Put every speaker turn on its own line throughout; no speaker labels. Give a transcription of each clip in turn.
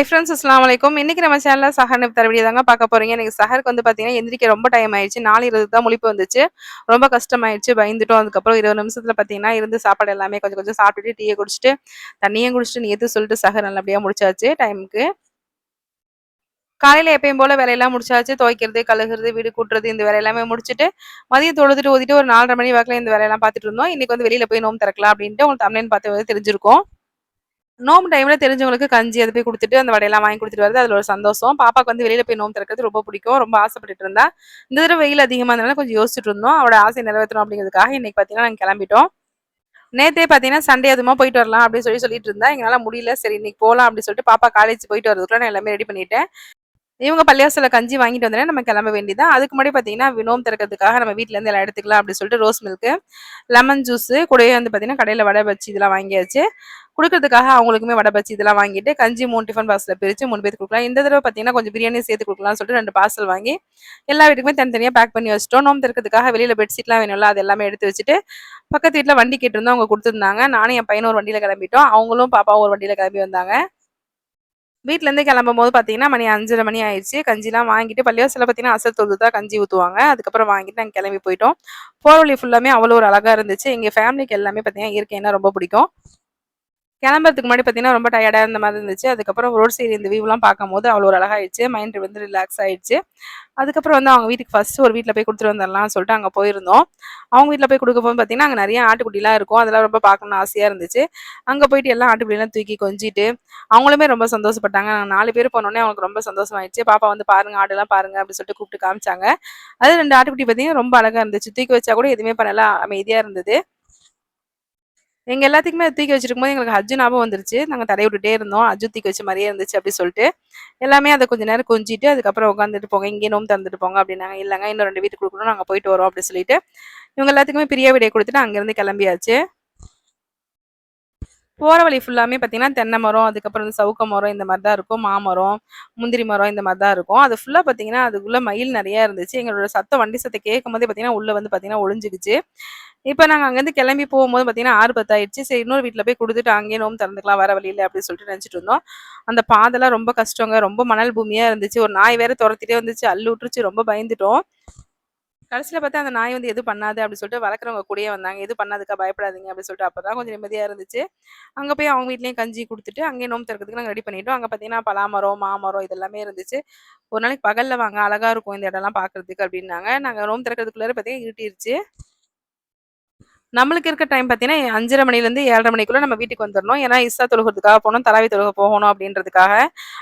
Hi friends அஸ்லாம் வலைக்கும் இன்னைக்கு நம்ம சேனலில் சஹர் தர வீடியோ தாங்க பார்க்க போறீங்க. எனக்கு சஹருக்கு வந்து பார்த்தீங்கன்னா எந்திரிக்க ரொம்ப டைம் ஆயிடுச்சு. நாலு இருபது தான் முழிப்பு வந்துச்சு. ரொம்ப கஷ்டமாயிடுச்சு. பயந்துட்டோம். அதுக்கப்புறம் இருபது நிமிஷத்தில் பார்த்தீங்கன்னா இருந்து சாப்பாடு எல்லாமே கொஞ்சம் கொஞ்சம் சாப்பிட்டுட்டு டீயை குடிச்சிட்டு தண்ணியும் குடிச்சிட்டு நீ எது சொல்லிட்டு சஹர் நல்லபடியாக முடிச்சாச்சு டைமுக்கு காலையில் எப்பயும் போல வேலையெல்லாம் முடிச்சாச்சு. துவைக்கிறது கழுகுறது வீடு கூட்டுறது இந்த வேலையெல்லாமே முடிச்சுட்டு மதியம் தொழுதுட்டு ஓதிட்டு ஒரு நாலரை மணி வாக்கில் இந்த வேலையெல்லாம் பார்த்துட்டு இருந்தோம். இன்றைக்கி வந்து வெளியில் போய் நோம் திறக்கலாம் அப்படின்ட்டு உங்களுக்கு தமிழ்னு பார்த்து தெரிஞ்சிருக்கும். நோம்பு டைம்ல தெரிஞ்சவங்களுக்கு கஞ்சி அதை போய் கொடுத்துட்டு அந்த வடையெல்லாம் வாங்கி கொடுத்துட்டு வருது அதுல ஒரு சந்தோஷம். பாப்பாக்கு வந்து வெளியில போய் நோம்பு திறக்கிறது ரொம்ப பிடிக்கும். ரொம்ப ஆசைப்பட்டு இருந்தா. இந்த தடவை வெயில் அதிகமா இருந்தனால கொஞ்சம் யோசிச்சுட்டு இருந்தோம். அவட ஆசை நிறைவேற்றணும் அப்படிங்கிறதுக்காக இன்னைக்கு பாத்தீங்கன்னா நாங்க கிளம்பிட்டோம். நேத்தே பாத்தீங்கன்னா சண்டே அதுமா போயிட்டு வரலாம் அப்படின்னு சொல்லி சொல்லிட்டு இருந்தா. எங்களால முடியல. சரி இன்னைக்கு போகலாம் அப்படின்னு சொல்லிட்டு பாப்பா காலேஜ் போயிட்டு வரதுக்குள்ள நான் எல்லாமே ரெடி பண்ணிட்டேன். இவங்க பள்ளியாசல கஞ்சி வாங்கிட்டு வந்தேன் நம்ம கிளம்ப வேண்டியதான் அதுக்கு முன்னாடி பார்த்தீங்கன்னா வினோம் திறக்கிறதுக்காக நம்ம வீட்டிலேருந்து எல்லாம் எடுத்துக்கலாம் அப்படின்னு சொல்லிட்டு ரோஸ் மில்க்கு லெமன் ஜூஸ் கூடவே வந்து பார்த்தீங்கன்னா கடையில் வடை வச்சு இதெல்லாம் வாங்கியாச்சு. கொடுக்கறதுக்காக அவங்களுக்குமே வடை பச்சி இதெல்லாம் வாங்கிட்டு கஞ்சி மூணு டிஃபன் பாக்ஸில் பிரித்து மூணு பேருக்கு கொடுக்கலாம். இந்த தடவை பார்த்தீங்கன்னா கொஞ்சம் பிரியாணி சேர்த்து கொடுக்கலாம்னு சொல்லிட்டு ரெண்டு பார்சல் வாங்கி எல்லா வீட்டுக்குமே தனித்தனியாக பேக் பண்ணி வச்சிட்டோம். நோம்பு திறக்கிறதுக்காக வெளியில் பெட்ஷீட்லாம் வேணும்ல அது எல்லாமே எடுத்து வச்சுட்டு பக்கத்து வீட்டில் வண்டி கேட்டிருந்தோம் அவங்க கொடுத்துருந்தாங்க. நானும் என் பையனும் ஒரு வண்டியில் கிளம்பிட்டோம். அவங்களும் பாப்பாவும் ஒரு வண்டியில் கிளம்பி வந்தாங்க. வீட்டிலேருந்து கிளம்பும் போது பார்த்தீங்கன்னா மணி அஞ்சரை மணி ஆயிடுச்சு. கஞ்சிலாம் வாங்கிட்டு பள்ளிவாசலில் பார்த்தீங்கன்னா அசல் தொழுது தான் கஞ்சி ஊற்றுவாங்க அதுக்கப்புறம் வாங்கிட்டு நாங்கள் கிளம்பி போயிட்டோம். போர் வழி ஃபுல்லாமே அவ்வளோ ஒரு அழகாக இருந்துச்சு. எங்கள் ஃபேமிலிக்கு எல்லாமே பார்த்தீங்கன்னா இயற்கைன்னா ரொம்ப பிடிக்கும். கிளம்புறதுக்கு முன்னாடி பார்த்தீங்கன்னா ரொம்ப டயர்டாக இருந்த மாதிரி இருந்துச்சு. அதுக்கப்புறம் ரோட் சைடு இந்த வியூலாம் பார்க்கும்போது அவ்வளோ ஒரு அழகாயிடுச்சு. மைண்ட் வந்து ரிலாக்ஸ் ஆயிடுச்சு. அதுக்கப்புறம் வந்து அவங்க வீட்டுக்கு ஃபஸ்ட்டு ஒரு வீட்டில் போய் கொடுத்துட்டு வந்துடலாம்னு சொல்லிட்டு அங்கே போயிருந்தோம். அவங்க வீட்டில் போய் கொடுக்க போது பார்த்தீங்கன்னா அங்கே நிறைய ஆட்டுக்குட்டிலாம் இருக்கும். அதெல்லாம் ரொம்ப பார்க்கணும்னு ஆசையாக இருந்துச்சு. அங்கே போயிட்டு எல்லாம் ஆட்டுக்குட்டிலாம் தூக்கி கொஞ்சிட்டு அவங்களுமே ரொம்ப சந்தோஷப்பட்டாங்க. நாங்கள் நாலு பேர் போனோடனே அவங்களுக்கு ரொம்ப சந்தோஷமாயிடுச்சு. பாப்பா வந்து பாருங்க ஆடுலாம் பாருங்க அப்படின்னு சொல்லிட்டு கூப்பிட்டு காமிச்சாங்க. அது ரெண்டு ஆட்டுக்குட்டி பார்த்தீங்கன்னா ரொம்ப அழகாக இருந்துச்சு. தூக்கி வச்சா கூட எதுவுமே பண்ணலாம் அமைதியாக இருந்தது. எங்க எல்லாத்துக்குமே தூக்கி வச்சிருக்கும் போது எங்களுக்கு ஹஜ்ஜு ஞாபகம் வந்துருச்சு. நாங்க தடை விட்டுட்டே இருந்தோம். அஜு தூக்கி வச்ச மாதிரியே இருந்துச்சு அப்படி சொல்லிட்டு. எல்லாமே அதை கொஞ்ச நேரம் கொஞ்சிட்டு அதுக்கப்புறம் உட்காந்துட்டு போங்க இங்கே நோம்பு தந்துட்டு போங்க அப்படின்னாங்க. இல்லைங்க இன்னும் ரெண்டு வீட்டுக்கு கொடுக்கணும் நாங்கள் போயிட்டு வரோம் அப்படின்னு சொல்லிட்டு. இவங்க எல்லாத்துக்குமே பிரியா விடையை கொடுத்துட்டு அங்கேருந்து கிளம்பியாச்சு. போகிற வழி ஃபுல்லாமே பார்த்தீங்கன்னா தென்னை மரம் அதுக்கப்புறம் வந்து சவுக்க மரம் இந்த மாதிரி தான் இருக்கும் மாமரம் முந்திரி மரம் இந்த மாதிரி தான் இருக்கும். அது ஃபுல்லாக பார்த்தீங்கன்னா அதுக்குள்ளே மயில் நிறையா இருந்துச்சு. எங்களோட சத்தம் வண்டி சத்தம் கேட்கும் போதே பார்த்தீங்கன்னா உள்ளே வந்து பார்த்தீங்கன்னா ஒளிஞ்சிக்குச்சு. இப்போ நாங்கள் அங்கேருந்து கிளம்பி போகும்போது பார்த்தீங்கன்னா ஆறு பத்தாயிடுச்சு சரி இன்னொரு வீட்டில் போய் கொடுத்துட்டு அங்கேயே நோம் திறந்துக்கலாம் வர வழியில் அப்படின்னு சொல்லிட்டு நினச்சிட்டு இருந்தோம். அந்த பாதெல்லாம் ரொம்ப கஷ்டங்க. ரொம்ப மணல் பூமியாக இருந்துச்சு. ஒரு நாய் வேற துரத்திட்டே வந்துச்சு. அள்ளு விட்டுருச்சு. ரொம்ப பயந்துட்டோம். கடைசியில் பார்த்தா அந்த நாய் வந்து எது பண்ணாது அப்படின்னு சொல்லிட்டு வளர்க்குறவங்க கூடயே வந்தாங்க. எது பண்ணாதுக்கா பயப்படாதீங்க அப்படின்னு சொல்லிட்டு அப்போ தான் கொஞ்சம் நிம்மதியாக இருந்துச்சு. அங்கே போய் அவங்க வீட்லேயும் கஞ்சி கொடுத்துட்டு அங்கேயே நோம்பு திறக்கிறதுக்கு நாங்கள் ரெடி பண்ணிட்டோம். அங்கே பார்த்தீங்கன்னா பலாமரம் மாமரம் இதெல்லாமே இருந்துச்சு. ஒரு நாளைக்கு பகலில் வாங்க அழகாக இருக்கும் இந்த இடம்லாம் பார்க்குறதுக்கு அப்படின்னாங்க. நாங்கள் நோம்பு திறக்கிறதுக்குள்ளே பார்த்தீங்கன்னா இருட்டிருச்சு நம்மளுக்கு இருக்க டைம் பார்த்தீங்கன்னா அஞ்சரை மணிலேருந்து ஏழரை மணிக்குள்ளே நம்ம வீட்டுக்கு வந்துடணும் ஏன்னா இஸ்ஸா தொழுகிறதுக்காக போகணும் தலாவி தொழுக போகணும் அப்படின்றதுக்காக.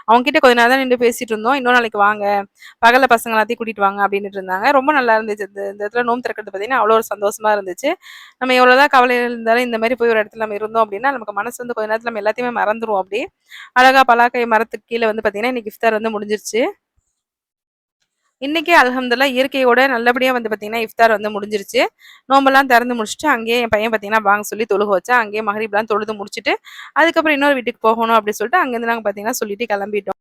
அவங்க கிட்ட கொஞ்ச நேரம் தான் நின்று பேசிட்டு இருந்தோம். இன்னொரு நாளைக்கு வாங்க பகலில் பசங்க எல்லாத்தையும் கூட்டிட்டு வாங்க அப்படின்ட்டு இருந்தாங்க. ரொம்ப நல்லா இருந்துச்சு. இந்த இந்த இடத்துல நோம் திறக்கிறது பார்த்தீங்கன்னா அவ்வளோ ஒரு சந்தோஷமா இருந்துச்சு. நம்ம எவ்வளோதான் கவலை இருந்தாலும் இந்த மாதிரி போய் ஒரு இடத்துல நம்ம இருந்தோம் அப்படின்னா நமக்கு மனசு வந்து கொஞ்ச நேரத்தில் நம்ம எல்லாத்தையுமே மறந்துடும் அப்படி. அழகா பலாக்கை மரத்துக்கு கீழே வந்து பார்த்தீங்கன்னா இன்னைக்கு இஃப்தார் வந்து முடிஞ்சிருச்சு. இன்றைக்கி அலமதுல்லா இயற்கையோட நல்லபடியாக வந்து பார்த்திங்கன்னா இஃப்தார் வந்து முடிஞ்சிருச்சு. நோம்பெல்லாம் திறந்து முடிச்சுட்டு அங்கேயே என் பையன் பார்த்திங்கன்னா வாங்க சொல்லி தொழுக வச்சா அங்கேயே மகரிப்லாம் தொழுது முடிச்சுட்டு அதுக்கப்புறம் இன்னொரு வீட்டுக்கு போகணும் அப்படின்னு சொல்லிட்டு அங்கேருந்து நாங்கள் பார்த்தீங்கன்னா சொல்லிட்டு கிளம்பிட்டோம்.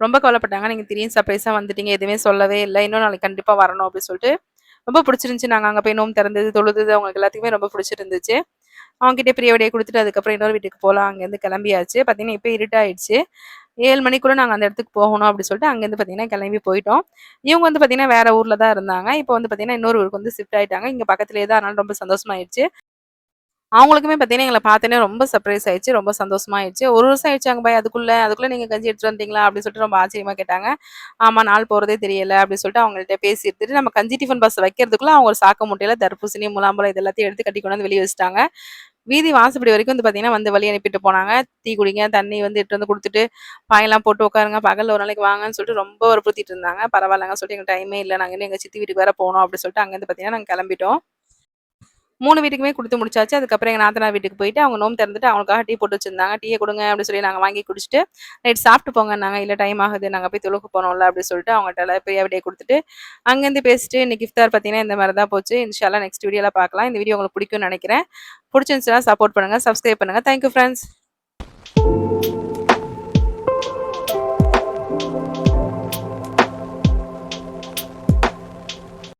ரொம்ப கவலைப்பட்டாங்க. நீங்கள் திடீர்னு சர்ப்ரைஸாக வந்துட்டீங்க எதுவுமே சொல்லவே இல்லை. இன்னும் நாளைக்கு கண்டிப்பாக வரணும் அப்படின்னு சொல்லிட்டு ரொம்ப பிடிச்சிருந்துச்சு. நாங்கள் அங்கே போய் நோம்பு திறந்தது தொழுது அவங்களுக்கு எல்லாத்துக்குமே ரொம்ப பிடிச்சிருந்துச்சு. அவங்ககிட்ட பிரிய விடையை கொடுத்துட்டு அதுக்கப்புறம் இன்னொரு வீட்டுக்கு போகலாம் அங்கேருந்து கிளம்பியாச்சு. பார்த்தீங்கன்னா இப்போ இருட்டாயிடுச்சு. ஏழு மணிக்குள்ளே நாங்கள் அந்த இடத்துக்கு போகணும் அப்படி சொல்லிட்டு அங்கேருந்து பார்த்தீங்கன்னா கிளம்பி போயிட்டோம். இவங்க வந்து பார்த்தீங்கன்னா வேற ஊரில் தான் இருந்தாங்க. இப்போ வந்து பார்த்தீங்கன்னா இன்னொரு ஊருக்கு வந்து ஷிஃப்ட் ஆயிட்டாங்க. இங்கே பக்கத்துலேயே தான் அதனால ரொம்ப சந்தோஷமாயிடுச்சு அவங்களுக்குமே பார்த்தீங்கன்னா எங்களை பார்த்தோன்னே ரொம்ப சர்ப்ரைஸ் ஆயிடுச்சு ரொம்ப சந்தோஷமாயிடுச்சு ஒரு வருஷம் ஆயிடுச்சு அங்கே போய் அதுக்குள்ளே அதுக்குள்ளே நீங்கள் கஞ்சி எடுத்துகிட்டு வந்தீங்களா அப்படின்னு சொல்லிட்டு ரொம்ப ஆச்சரியமாக கேட்டாங்க. ஆமாம் நாள் போகிறதே தெரியல அப்படின்னு சொல்லிட்டு அவங்கள்ட்ட பேசி எடுத்துட்டு நம்ம கஞ்சி டிஃபன் பஸ் வைக்கிறதுக்குள்ளே அவங்க ஒரு சாக்க முட்டையில் தர்பூசணி முலாம்பழம் இது எல்லாத்தையும் எடுத்து கட்டி கொண்டு வந்து வெளியே வச்சுட்டாங்க. வீதி வாசப்படி வரைக்கும் வந்து பார்த்தீங்கன்னா வந்து வழி அனுப்பிட்டு போனாங்க. தீ குடிங்க தண்ணி வந்து இட்டு வந்து கொடுத்துட்டு பாயெல்லாம் போட்டு உட்காருங்க பகலில் ஒரு நாளைக்கு வாங்கன்னு சொல்லிட்டு ரொம்ப வற்புறுத்திட்டு இருந்தாங்க. பரவாயில்லங்க சொல்லிட்டு எங்கள் டைமே இல்லை. நாங்கள் எங்கள் சித்தி வீட்டுக்கு வேற போனோம் அப்படின்னு சொல்லிட்டு அங்கேருந்து பார்த்தீங்கன்னா நாங்கள் கிளம்பிட்டோம். மூணு வீட்டுக்குமே கொடுத்து முடிச்சாச்சு. அதுக்கப்புறம் எங்கள் நாத்தனார் வீட்டுக்கு போயிட்டு அவங்க நோம் திறந்துட்டு அவங்களுக்காக டீ போட்டு வச்சிருந்தாங்க. டீயை கொடுங்க அப்படின்னு சொல்லி நாங்கள் வாங்கி குடிச்சிட்டு நைட் சாப்பிட்டு போங்க நாங்கள் இல்லை டைம் ஆகுது. நாங்கள் போய் தொழுக்கு போனோம்ல அப்படின்னு சொல்லிட்டு அவங்கள்ட்ட பிரியா விடையை கொடுத்துட்டு அங்கேருந்து பேசிட்டு இன்னைக்கு இஃப்தார் பார்த்தீங்கன்னா இந்த மாதிரி தான் போச்சு. இன்ஷால்லாம் நெக்ஸ்ட் வீடியோவில் பார்க்கலாம். இந்த வீடியோ உங்களுக்கு பிடிக்கும்னு நினைக்கிறேன். பிடிச்சிருந்துச்சுன்னா சப்போர்ட் பண்ணுங்கள் சப்ஸ்கிரைப் பண்ணுங்கள் தேங்க்யூ ஃப்ரெண்ட்ஸ்